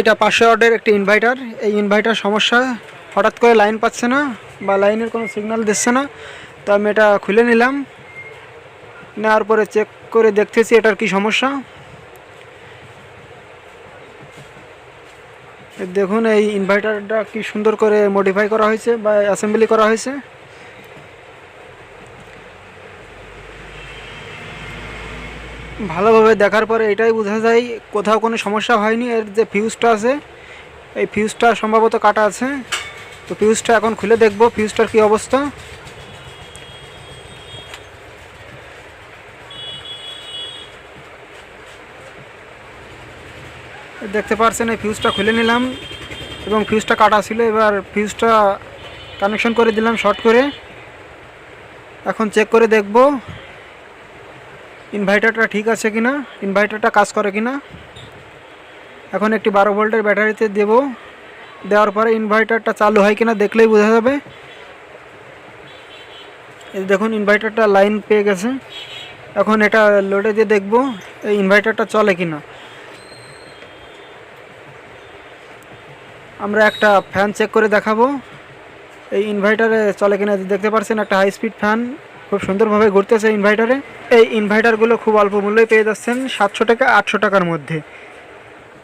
এটা পাঁচশো ওয়াটের একটি ইনভার্টার এই ইনভার্টার সমস্যা, হঠাৎ করে লাইন পাচ্ছে না বা লাইনের কোনো সিগন্যাল দিচ্ছে না, তো আমি এটা খুলে নিলাম। নেওয়ার পরে চেক করে দেখতেছি এটার কি সমস্যা। দেখুন এই ইনভার্টারটা কি সুন্দর করে মডিফাই করা হয়েছে বা অ্যাসেম্বলি করা হয়েছে। ভালোভাবে দেখার পরে এটাই বোঝা যায়, কোথাও কোনো সমস্যা হয়নি, এর যে ফিউজটা আছে, এই ফিউজটা সম্ভবত কাটা আছে। তো ফিউজটা এখন খুলে দেখব ফিউজটার কি অবস্থা। দেখতে পারছেন, এই ফিউজটা খুলে নিলাম, এবং ফিউজটা কাটা ছিল, এবার ফিউজটা কানেকশন করে দিলাম শর্ট করে। এখন চেক করে দেখব। ইনভার্টারটা ঠিক আছে কিনা? ইনভার্টারটা কাজ করে কিনা? এখন একটি বারো ভোল্টের ব্যাটারিতে দেব। দেওয়ার পরে ইনভার্টারটা চালু হয় কিনা দেখলেই বোঝা যাবে। দেখুন ইনভার্টারটা লাইন পেয়ে গেছে। এখন এটা লোডে দিয়ে দেখব এই ইনভার্টারটা চলে কিনা। আমরা একটা ফ্যান চেক করে দেখাবো। এই ইনভার্টারে চলে কিনা, দেখতে পাচ্ছেন একটা হাই স্পিড ফ্যান খুব সুন্দরভাবে ঘুরতেছে ইনভার্টারে এই ইনভার্টারগুলো খুব অল্প মূল্যে পেয়ে যাচ্ছেন সাতশো টাকা আটশো টাকার মধ্যে।